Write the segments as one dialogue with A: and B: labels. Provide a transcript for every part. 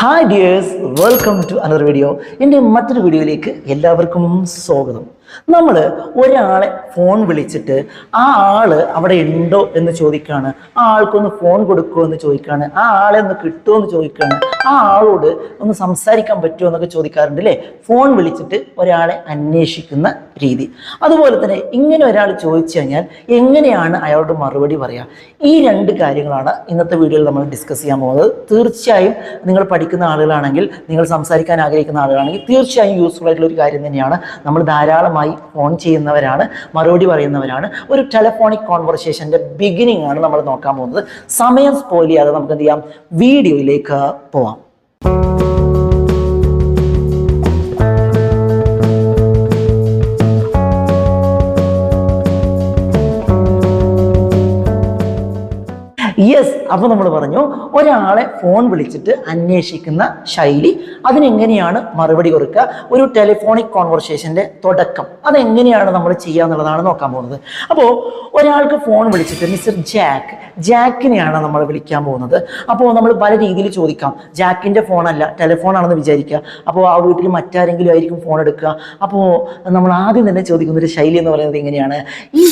A: Hi dears welcome to another video എന്റെ മറ്റൊരു വീഡിയോയിലേക്ക് എല്ലാവർക്കും സ്വാഗതം. നമ്മൾ ഒരാളെ ഫോൺ വിളിച്ചിട്ട് ആ ആൾ അവിടെ ഉണ്ടോ എന്ന് ചോദിക്കാണ്. ആ ആൾക്കൊന്ന് ഫോൺ കൊടുക്കുമോ എന്ന് ചോദിക്കാണ്. ആ ആളെ ഒന്ന് കിട്ടുമോ എന്ന് ചോദിക്കാണ്. ആ ആളോട് ഒന്ന് സംസാരിക്കാൻ പറ്റുമോ എന്നൊക്കെ ചോദിക്കാറുണ്ട് അല്ലേ ഫോൺ വിളിച്ചിട്ട് ഒരാളെ അന്വേഷിക്കുന്ന രീതി. അതുപോലെ തന്നെ ഇങ്ങനെ ഒരാൾ ചോദിച്ചു കഴിഞ്ഞാൽ എങ്ങനെയാണ് അയാളോട് മറുപടി പറയുക ഈ രണ്ട് കാര്യങ്ങളാണ് ഇന്നത്തെ വീഡിയോയിൽ നമ്മൾ ഡിസ്കസ് ചെയ്യാൻ പോകുന്നത്. തീർച്ചയായും നിങ്ങൾ പഠിക്കുന്ന ആളുകളാണെങ്കിൽ നിങ്ങൾ സംസാരിക്കാൻ ആഗ്രഹിക്കുന്ന ആളുകളാണെങ്കിൽ തീർച്ചയായും യൂസ്ഫുൾ ആയിട്ടുള്ള ഒരു കാര്യം തന്നെയാണ്. നമ്മൾ ധാരാളമായി ഫോൺ ചെയ്യുന്നവരാണ് മറുപടി പറയുന്നവരാണ്. ഒരു ടെലഫോണിക് കോൺവെർസേഷന്റെ ബിഗിനിങ് ആണ് നമ്മൾ നോക്കാൻ പോകുന്നത്. സമയം സ്പോയിൽ ചെയ്യാതെ നമുക്ക് എന്ത് ചെയ്യാം വീഡിയോയിലേക്ക് പോവാം. അപ്പോൾ നമ്മൾ പറഞ്ഞു ഒരാളെ ഫോൺ വിളിച്ചിട്ട് അന്വേഷിക്കുന്ന ശൈലി അതിനെങ്ങനെയാണ് മറുപടി കൊടുക്കുക? ഒരു ടെലിഫോണിക് കോൺവെർസേഷന്റെ തുടക്കം. അതെങ്ങനെയാണ് നമ്മൾ ചെയ്യുക എന്നുള്ളതാണ് നോക്കാൻ പോകുന്നത്. അപ്പോൾ ഒരാൾക്ക് ഫോൺ വിളിച്ചിട്ട് മിസ്റ്റർ ജാക്ക് ജാക്കിനെയാണ് നമ്മൾ വിളിക്കാൻ പോകുന്നത്. അപ്പോൾ നമ്മൾ പല രീതിയിൽ ചോദിക്കാം. ജാക്കിന്റെ ഫോണല്ല ടെലിഫോണാണെന്ന് വിചാരിക്കുക. അപ്പോൾ ആ വീട്ടിൽ മറ്റാരെങ്കിലും ആയിരിക്കും ഫോൺ എടുക്കുക. അപ്പോൾ നമ്മൾ ആദ്യം തന്നെ ചോദിക്കുന്ന ഒരു ശൈലി എന്ന് പറയുന്നത് എങ്ങനെയാണ്? ഈ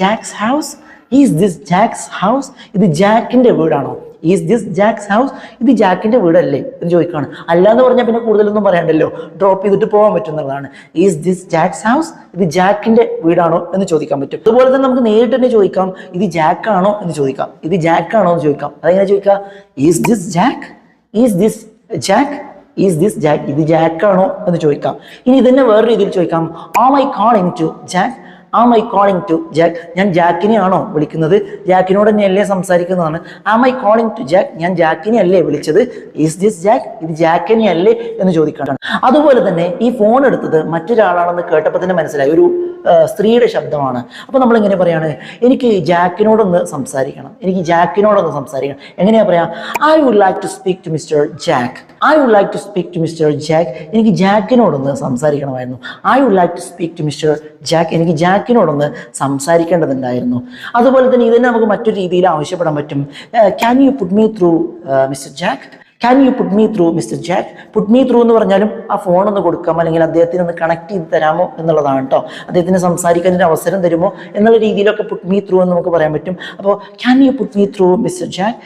A: Jack's house is this Jack's house ഇത് ജാക്കിന്റെ വീടാണോ? ഈസ് ദിസ് ജാക്സ് ഹൗസ് ഇത് ജാക്കിന്റെ വീടല്ലേ? എന്ന് ചോദിക്കുകയാണ്. അല്ല എന്ന് പറഞ്ഞാൽ പിന്നെ കൂടുതലൊന്നും പറയണ്ടല്ലോ ഡ്രോപ്പ് ചെയ്തിട്ട് പോകാൻ പറ്റുന്നതാണ്. ഈസ് ദിസ് ജാക്സ് ഹൗസ് ഇത് ജാക്കിന്റെ വീടാണോ എന്ന് ചോദിക്കാൻ പറ്റും. അതുപോലെ തന്നെ നമുക്ക് നേരിട്ട് തന്നെ ചോദിക്കാം. ഇത് ജാക്കാണോ എന്ന് ചോദിക്കാം. ഇത് ജാക്കാണോ എന്ന് ചോദിക്കാം. അതെങ്ങനെ ചോദിക്കാം is this Jack is this Jack is this Jack ഇത് ജാക്കാണോ എന്ന് ചോദിക്കാം. ഇനി ഇതിനെ വേറെ രീതിയിൽ ചോദിക്കാം. ആ my call in to Jack am I calling to Jack ഞാൻ ജാക്കിനെയാണോ വിളിക്കുന്നത്? ജാക്കിനോട് തന്നെയല്ലേ സംസാരിക്കുന്നതാണ്. Am I calling to Jack ഞാൻ ജാക്കിനെ അല്ലേ വിളിച്ചത്? ഈസ് ദിസ് ജാക്ക് ഇത് ജാക്കിനെ അല്ലേ എന്ന് ചോദിക്കാനാണ്. അതുപോലെ തന്നെ ഈ ഫോൺ എടുത്തത് മറ്റൊരാളാണെന്ന് കേട്ടപ്പോൾ തന്നെ മനസ്സിലായി. ഒരു സ്ത്രീയുടെ ശബ്ദമാണ്. അപ്പോൾ നമ്മളിങ്ങനെ പറയാണ് എനിക്ക് ജാക്കിനോടൊന്ന് സംസാരിക്കണം. എനിക്ക് ജാക്കിനോടൊന്ന് സംസാരിക്കണം. എങ്ങനെയാ പറയാ? I would like to speak to mister Jack I would like to speak to mister Jack എനിക്ക് ജാക്കിനോടൊന്ന് സംസാരിക്കണമായിരുന്നു. I would like to speak to mister Jack എനിക്ക് ജാക്കിനോടൊന്ന് സംസാരിക്കേണ്ടതുണ്ടായിരുന്നു. അതുപോലെ തന്നെ ഇതിനെ നമുക്ക് മറ്റൊരു രീതിയിൽ ആവശ്യപ്പെടാൻ പറ്റും. Can you put me through mister Jack can you put me through mister Jack put me through എന്ന് പറഞ്ഞാലും ആ ഫോൺ ഒന്ന് കൊടുക്കാം. അല്ലെങ്കിൽ അദ്ദേഹത്തിന് ഒന്ന് കണക്ട് ചെയ്ത് തരാമോ എന്നുള്ളതാണ് കേട്ടോ അദ്ദേഹത്തിന് സംസാരിക്കാൻ ഒരു അവസരം തരുമോ എന്നുള്ള രീതിയിലൊക്കെ പുട്ട് മീ ത്രൂ എന്ന് നമുക്ക് പറയാൻ പറ്റും. അപ്പോൾ can you put me through mister Jack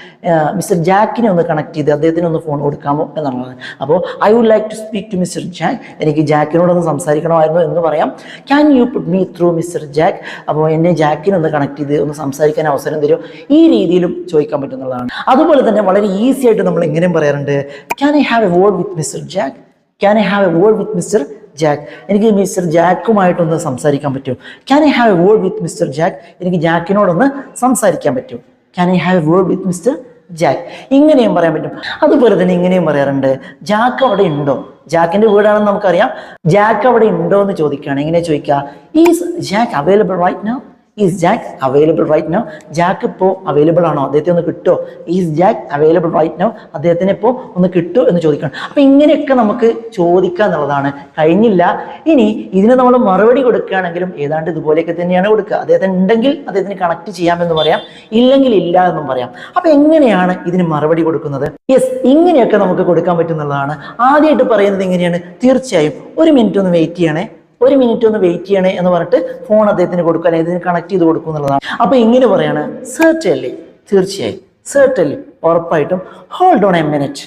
A: mister ജാക്കിനെ ഒന്ന് കണക്ട് ചെയ്ത് അദ്ദേഹത്തിന് ഒന്ന് ഫോൺ കൊടുക്കാമോ എന്നുള്ളതാണ്. അപ്പോൾ I would like to speak to mister Jack എനിക്ക് ജാക്കിനോടൊന്ന് സംസാരിക്കണമായിരുന്നു എന്ന് പറയാം. Can you put me through mister Jack അപ്പോൾ എന്നെ ജാക്കിനെ ഒന്ന് കണക്ട് ചെയ്ത് ഒന്ന് സംസാരിക്കാൻ അവസരം തരുമോ? ഈ രീതിയിലും ചോദിക്കാൻ പറ്റുന്നതാണ്. അതുപോലെ തന്നെ വളരെ ഈസി ആയിട്ട് നമ്മൾ ഇങ്ങനെയും പറയാറുണ്ട് can I have a word with mister Jack can I have a word with mister Jack എനിക്ക് മിസ്റ്റർ ജാക്കുമായിട്ടൊന്ന് സംസാരിക്കാൻ പറ്റുമോ? Can I have a word with mister Jack എനിക്ക് ജാക്കിനോടൊന്ന് സംസാരിക്കാൻ പറ്റുമോ? Can I have a word with mister Jack ഇങ്ങനെയും പറയാൻ പറ്റും. അതുപോലെ തന്നെ ഇങ്ങനെയും പറയാറുണ്ട് ജാക്ക് അവിടെ ഉണ്ടോ? ജാക്കിന്റെ വീടാണെന്ന് നമുക്കറിയാം. ജാക്ക് അവിടെ ഉണ്ടോ എന്ന് ചോദിക്കുകയാണ്. എങ്ങനെ ചോദിക്കുക? Is Jack available right now is Jack available right now Jack ഇപ്പോൾ അവൈലബിൾ ആണോ? അദ്ദേഹത്തെ ഒന്ന് കിട്ടുമോ is Jack available right now അദ്ദേഹത്തിന് ഇപ്പോൾ ഒന്ന് കിട്ടുമോ എന്ന് ചോദിക്കണം. അപ്പം ഇങ്ങനെയൊക്കെ നമുക്ക് ചോദിക്കുക എന്നുള്ളതാണ്. കഴിഞ്ഞില്ല. ഇനി ഇതിന് നമ്മൾ മറുപടി കൊടുക്കുകയാണെങ്കിലും ഏതാണ്ട് ഇതുപോലെയൊക്കെ തന്നെയാണ് കൊടുക്കുക. അദ്ദേഹത്തിന് ഉണ്ടെങ്കിൽ അദ്ദേഹത്തിന് കണക്ട് ചെയ്യാമെന്ന് പറയാം. ഇല്ലെങ്കിൽ ഇല്ല എന്നും പറയാം. അപ്പം എങ്ങനെയാണ് ഇതിന് മറുപടി കൊടുക്കുന്നത്? യെസ് ഇങ്ങനെയൊക്കെ നമുക്ക് കൊടുക്കാൻ പറ്റുന്നതാണ് ആദ്യമായിട്ട് പറയുന്നത് എങ്ങനെയാണ്? തീർച്ചയായും ഒരു മിനിറ്റ് ഒന്ന് വെയിറ്റ് ചെയ്യണേ. ഒരു മിനിറ്റ് ഒന്ന് വെയിറ്റ് ചെയ്യണേ എന്ന് പറഞ്ഞിട്ട് ഫോൺ അദ്ദേഹത്തിന് കൊടുക്കുക അല്ലെങ്കിൽ കണക്ട് ചെയ്ത് കൊടുക്കും എന്നുള്ളതാണ്. അപ്പൊ ഇങ്ങനെ പറയാണ് സെർട്ടൻലി തീർച്ചയായും സെർട്ടൻലി ഉറപ്പായിട്ടും hold on a minute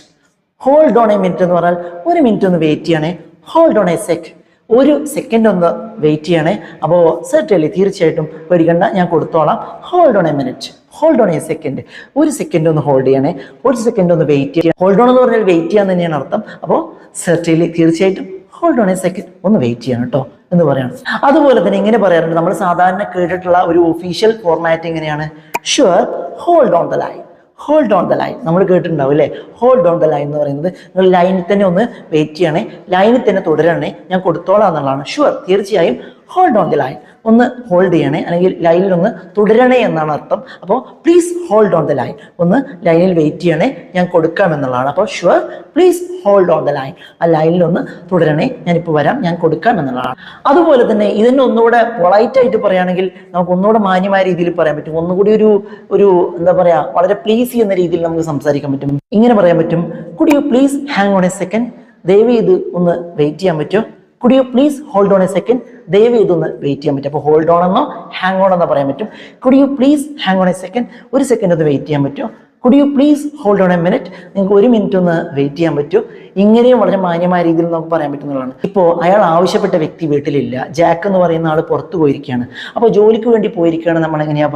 A: hold on a minute എന്ന് പറഞ്ഞാൽ ഒരു മിനിറ്റ് ഒന്ന് വെയിറ്റ് ചെയ്യണേ. ഹോൾഡ് ഓൺ എ സെക് ഒരു സെക്കൻഡ് ഒന്ന് വെയിറ്റ് ചെയ്യണേ. അപ്പോൾ സെർട്ടലി തീർച്ചയായിട്ടും പേടിക്കണ്ട ഞാൻ കൊടുത്തോളാം. Hold on a minute hold on a second ഒരു സെക്കൻഡ് ഒന്ന് ഹോൾഡ് ചെയ്യണേ. ഒരു സെക്കൻഡ് ഒന്ന് വെയിറ്റ് ചെയ്യണം. ഹോൾഡ് ഓൺ എന്ന് പറഞ്ഞാൽ വെയിറ്റ് ചെയ്യാൻ തന്നെയാണ് അർത്ഥം. അപ്പോൾ സെർട്ടലി തീർച്ചയായിട്ടും. ഹോൾഡ് ഓൺ എ സെക്കൻഡ് ഒന്ന് വെയിറ്റ് ചെയ്യണം കേട്ടോ എന്ന് പറയണം. അതുപോലെ തന്നെ ഇങ്ങനെ പറയാറുണ്ട്. നമ്മൾ സാധാരണ കേട്ടിട്ടുള്ള ഒരു ഒഫീഷ്യൽ ഫോർമാറ്റ് എങ്ങനെയാണ്? Sure hold on the line hold on the line നമ്മൾ കേട്ടിട്ടുണ്ടാവും അല്ലേ ഹോൾഡ് ഓൺ ദ ലൈൻ എന്ന് പറയുന്നത് നിങ്ങൾ ലൈനിൽ തന്നെ ഒന്ന് വെയിറ്റ് ചെയ്യണേ. ലൈനിൽ തന്നെ തുടരണേ. ഞാൻ കൊടുത്തോളാം എന്നുള്ളതാണ്. ഷുവർ തീർച്ചയായും ഹോൾഡ് ഓൺ ദി ലൈൻ ഒന്ന് ഹോൾഡ് ചെയ്യണേ അല്ലെങ്കിൽ ലൈനിൽ ഒന്ന് തുടരണേ എന്നാണ് അർത്ഥം. അപ്പോൾ please hold on the line ഒന്ന് ലൈനിൽ വെയിറ്റ് ചെയ്യണേ ഞാൻ കൊടുക്കാം എന്നുള്ളതാണ്. അപ്പോൾ sure please hold on the line ആ ലൈനിൽ ഒന്ന് തുടരണേ ഞാനിപ്പോൾ വരാം ഞാൻ കൊടുക്കാം എന്നുള്ളതാണ്. അതുപോലെ തന്നെ ഇതിന് ഒന്നുകൂടെ പൊളൈറ്റ് ആയിട്ട് പറയുകയാണെങ്കിൽ നമുക്ക് ഒന്നുകൂടെ മാന്യമായ രീതിയിൽ പറയാൻ പറ്റും. ഒന്നുകൂടി ഒരു ഒരു എന്താ പറയുക വളരെ പ്ലീസ് ചെയ്യുന്ന രീതിയിൽ നമുക്ക് സംസാരിക്കാൻ പറ്റും. ഇങ്ങനെ പറയാൻ പറ്റും. Could you please hang on a second ദയവ് ചെയ്ത് ഒന്ന് വെയിറ്റ് ചെയ്യാൻ പറ്റുമോ could you please hold on a second ദയവ് ഇതൊന്ന് വെയിറ്റ് ചെയ്യാൻ പറ്റും. അപ്പോൾ ഹോൾഡ് ഓൺ എന്നോ ഹാങ് ഓൺ എന്നോ പറയാൻ പറ്റും. Could you please hang on a second ഒരു സെക്കൻഡ് ഒന്ന് വെയിറ്റ് ചെയ്യാൻ പറ്റുമോ? Could you please hold on a minute നിങ്ങൾക്ക് ഒരു മിനിറ്റ് ഒന്ന് വെയിറ്റ് ചെയ്യാൻ പറ്റുമോ? ഇങ്ങനെയും വളരെ മാന്യമായ രീതിയിൽ നമുക്ക് പറയാൻ പറ്റുന്നതാണ് ഇപ്പോൾ അയാൾ ആവശ്യപ്പെട്ട വ്യക്തി വീട്ടിലില്ല. ജാക്ക് എന്ന് പറയുന്ന ആൾ പുറത്തു പോയിരിക്കുകയാണ്. അപ്പോൾ ജോലിക്ക് വേണ്ടി പോയിരിക്കുകയാണ്. നമ്മൾ എങ്ങനെയാ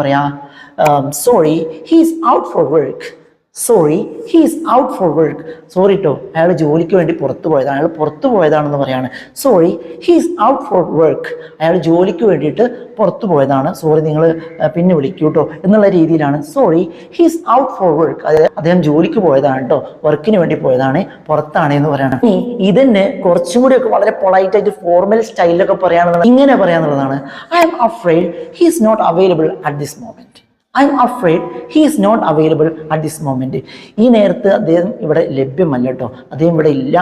A: sorry he's out for work sorry he's out for work sorry കേട്ടോ അയാൾ ജോലിക്ക് വേണ്ടി പുറത്തു പോയതാണ്. അയാൾ പുറത്തു പോയതാണെന്ന് പറയാണ്. Sorry he's out for work അയാൾ ജോലിക്ക് വേണ്ടിയിട്ട് പുറത്തു പോയതാണ്. സോറി നിങ്ങൾ പിന്നെ വിളിക്കൂ കേട്ടോ എന്നുള്ള രീതിയിലാണ്. Sorry he's out for work അതായത് അദ്ദേഹം ജോലിക്ക് പോയതാണ് കേട്ടോ വർക്കിന് വേണ്ടി പോയതാണ് പുറത്താണ് എന്ന് പറയണം. ഇനി ഇതിന് കുറച്ചും കൂടി ഒക്കെ വളരെ പൊളൈറ്റ് ആയിട്ട് ഫോർമൽ സ്റ്റൈലിലൊക്കെ പറയാനുള്ളത് ഇങ്ങനെ പറയാന്നുള്ളതാണ് I'm afraid he's not available at this moment I'm afraid he is not available at this moment ഈ നേരത്ത് അദ്ദേഹം ഇവിടെ ലഭ്യമല്ല കേട്ടോ അദ്ദേഹം ഇവിടെ ഇല്ല.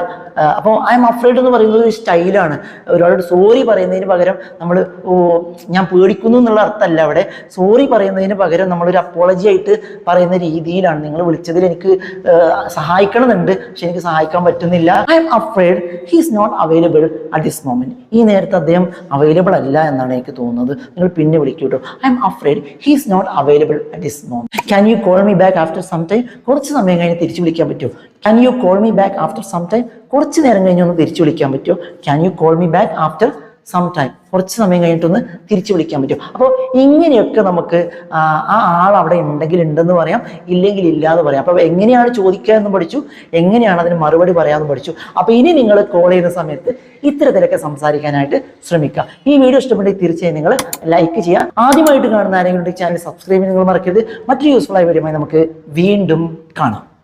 A: അപ്പോൾ ഐ എം അഫ്രൈഡ് എന്ന് പറയുന്നത് ഒരു സ്റ്റൈലാണ്. ഒരാളോട് സോറി പറയുന്നതിന് പകരം നമ്മൾ ഓ ഞാൻ പേടിക്കുന്നു എന്നുള്ള അർത്ഥമല്ല അവിടെ. സോറി പറയുന്നതിന് പകരം നമ്മളൊരു അപ്പോളജി ആയിട്ട് പറയുന്ന രീതിയിലാണ്. നിങ്ങൾ വിളിച്ചതിൽ എനിക്ക് സഹായിക്കണമെന്നുണ്ട്. പക്ഷെ എനിക്ക് സഹായിക്കാൻ പറ്റുന്നില്ല. I'm afraid he is not available at this moment ഈ നേരത്ത് അദ്ദേഹം അവൈലബിൾ അല്ല എന്നാണ് എനിക്ക് തോന്നുന്നത്. നിങ്ങൾ പിന്നെ വിളിക്കൂട്ടോ I'm afraid he is not available at this moment can you call me back after some time കുറച്ച് സമയം കഴിഞ്ഞ് തിരിച്ചു വിളിക്കാൻ പറ്റുമോ? Can you call me back after some time കുറച്ച് നേരം കഴിഞ്ഞ് ഒന്ന് തിരിച്ചു വിളിക്കാൻ പറ്റുമോ? Can you call me back after some time കുറച്ച് സമയം കഴിഞ്ഞിട്ടൊന്ന് തിരിച്ചു വിളിക്കാൻ പറ്റും. അപ്പോൾ ഇങ്ങനെയൊക്കെ നമുക്ക് ആ ആൾ അവിടെ ഉണ്ടെങ്കിൽ ഉണ്ടെന്ന് പറയാം. ഇല്ലെങ്കിൽ ഇല്ല എന്ന് പറയാം. അപ്പോൾ എങ്ങനെയാണ് ചോദിക്കുക എന്ന് പഠിച്ചു. എങ്ങനെയാണ് അതിന് മറുപടി പറയാമെന്ന് പഠിച്ചു. അപ്പോൾ ഇനി നിങ്ങൾ കോൾ ചെയ്യുന്ന സമയത്ത് ഇത്തരത്തിലൊക്കെ സംസാരിക്കാനായിട്ട് ശ്രമിക്കുക. ഈ വീഡിയോ ഇഷ്ടപ്പെട്ടെങ്കിൽ തീർച്ചയായും നിങ്ങൾ ലൈക്ക് ചെയ്യുക. ആദ്യമായിട്ട് കാണുന്ന ആരെങ്കിലും ചാനൽ സബ്സ്ക്രൈബ് നിങ്ങൾ മറക്കരുത്. മറ്റൊരു യൂസ്ഫുൾ ആയ വീഡിയോ നമുക്ക് വീണ്ടും കാണാം.